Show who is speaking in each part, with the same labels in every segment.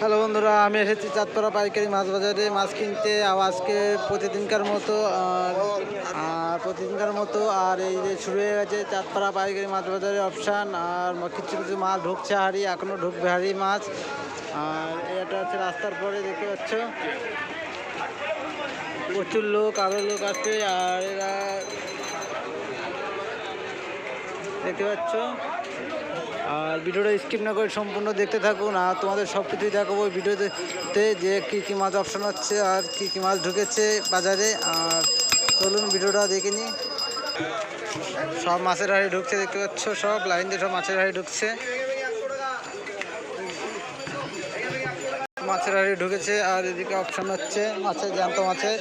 Speaker 1: Hello বন্ধুরা, আমি এসেছি চাঁদপাড়া পাইকারি মাছ বাজারে। মাছ কিনতে আজকে প্রতিদিনকার মতো, আর প্রতিদিনকার মতো, আর এই যে শুরু হয়ে গেছে চাঁদপাড়া পাইকারি মাছ বাজারে অপশান, আর কিছু কিছু মাছ ঢুকছে, হাড়ি এখনও ঢুকবে হাড়ি মাছ। আর এটা হচ্ছে রাস্তার পরে, দেখতে পাচ্ছ। প্রচুর লোক আরও লোক আছে আর এরা দেখতে পাচ্ছ। আর ভিডিওটা স্কিপ না করে সম্পূর্ণ দেখতে থাকুন আর তোমাদের সব কিছুই দেখাবো ভিডিওতে যে কী কী মাছ অপশন হচ্ছে আর কী কী মাছ ঢুকেছে বাজারে আর চলুন ভিডিওটা দেখে নিই সব মাছের হাড়ি ঢুকছে দেখতে পাচ্ছ সব লাইন দিয়ে সব মাছের হাড়ি ঢুকছে মাছের হাড়ি ঢুকেছে আর এদিকে অপশন হচ্ছে মাছের জ্যান্ত মাছের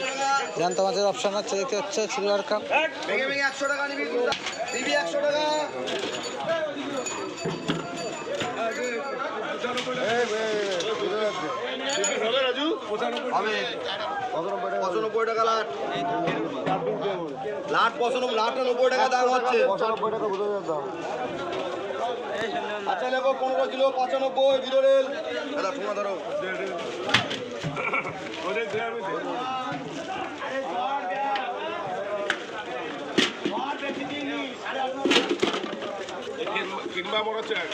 Speaker 1: জ্যান্ত মাছের অপশন হচ্ছে দেখতে পাচ্ছ সিলভার কাপ
Speaker 2: একশো টাকা একশো টাকা পঁচানব্বই টাকা লাট। পঁচানব্বই নব্বই টাকা দাম হচ্ছে। আচ্ছা লেখো পনেরো কিলো পঁচানব্বই দাদা, তোমার ধরো।
Speaker 3: কিংবা বড় চাই।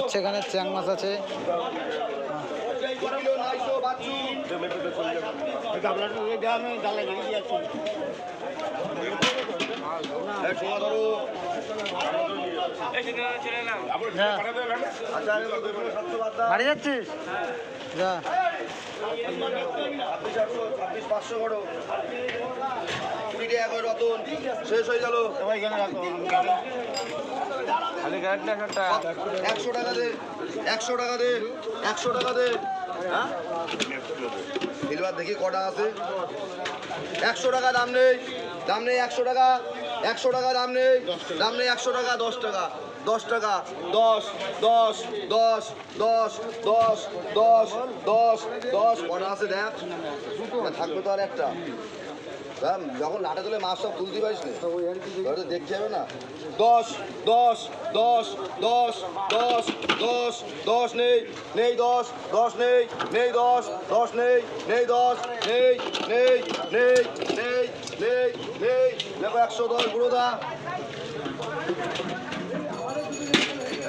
Speaker 1: হচ্ছে এখানে চ্যাং মাছ আছে। বাড়ি যাচ্ছিস?
Speaker 2: পাঁচশো করো শেষ হয়ে একশো টাকা দে একশো টাকা একশো টাকা হ্যাঁ দেখি কটা আছে একশো টাকা দাম নেই দাম নেই একশো টাকা একশো টাকা দাম নেই দাম নেই একশো টাকা দশ টাকা দশ টাকা দশ দশ দশ দশ দশ দশ দশ দশ কটা আছে দেখ থাকবে তো আর একটা যখন নাটে তুলে মাছ সব তুলতে পারিস না তো দেখতে হবে না দশ দশ দশ দশ দশ দশ দশ নেই নেই দশ দশ নেই নেই দশ দশ নেই নেই দশ নেই নেই নেই নেই নেই নেই দেখো একশো দশ গুঁড়োদা এই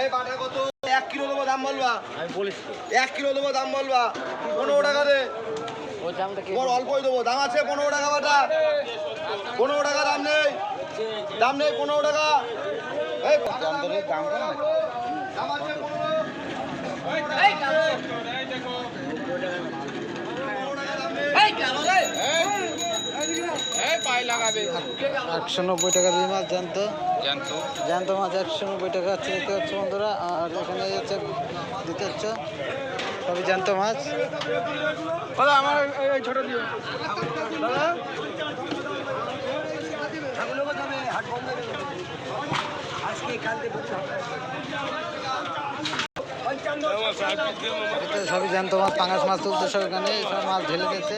Speaker 2: এই বাটা কত? এক কিলো দেবো দাম বলবা?
Speaker 1: আমি
Speaker 2: এক কিলো দেবো দাম বলবা? পনেরো টাকা দে। বড় অল্পই দেবো। দাম আছে পনেরো টাকা বাটা। পনেরো টাকা দাম নেই। দাম নেই পনেরো টাকা। এই দাম
Speaker 1: দাম কম
Speaker 2: আছে? পনেরো।
Speaker 1: একশো নব্বই টাকা দিয়ে মাছ জ্যান্ত জ্যান্ত মাছ একশো নব্বই টাকা হচ্ছে দেখতে পাচ্ছ বন্ধুরা আর এখানে হচ্ছে দিতে হচ্ছে। সবই জ্যান্ত মাছ।
Speaker 2: আমার ছোট
Speaker 1: সবই জ্যান্ত মাছ পাঙাশ মাছ তুলতে সব এখানে সব মাছ ঢেলে দিচ্ছে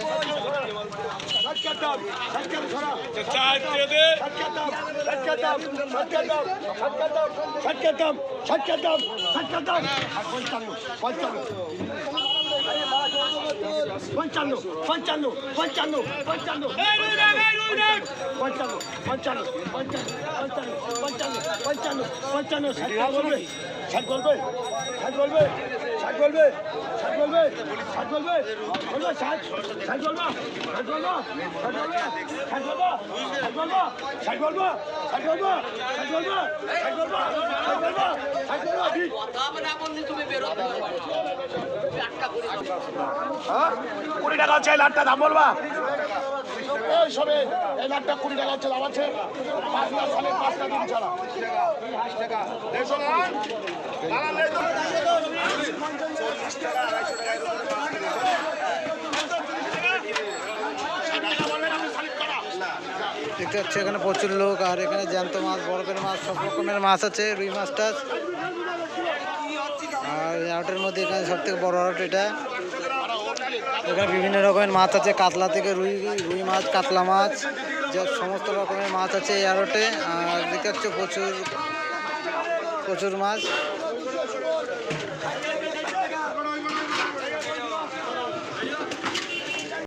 Speaker 4: পঞ্চান্ন পঞ্চান্ন পঞ্চান্ন পঞ্চান্ন পঞ্চান্ন পঞ্চান্ন পঞ্চান্ন পঞ্চান্ন পঞ্চান্ন পঞ্চান্ন ষাট বলবে ষাট বলবে ষাট বলবে ষাট বলবে ষাট বলবে ষাট বলবে বলবে ষাট ষাট বলবা ষাট বলবা ষাট বলবা ষাট বলবা ষাট বলবা ষাট বলবা ষাট বলবা ষাট বলবা ষাট বলবা ষাট বলবা ষাট বলবা হ্যাঁ? কুড়ি টাকা চাই লাটটা দাম বলবা এই
Speaker 2: কুড়ি টাকা হচ্ছে সালে পাঁচটা দিন ছাড়া
Speaker 1: দেখতে পাচ্ছি এখানে প্রচুর লোক, আর এখানে জ্যান্ত মাছ বরফের মাছ, সব রকমের মাছ আছে, রুই মাছটা আর এই আড়টের মধ্যে এখানে সব থেকে বড় আড়ট এটা। এখানে বিভিন্ন রকমের মাছ আছে, কাতলা থেকে রুই রুই মাছ, কাতলা মাছ, যা সমস্ত রকমের মাছ আছে এয়ারোটে আর দেখতে হচ্ছে প্রচুর প্রচুর মাছ।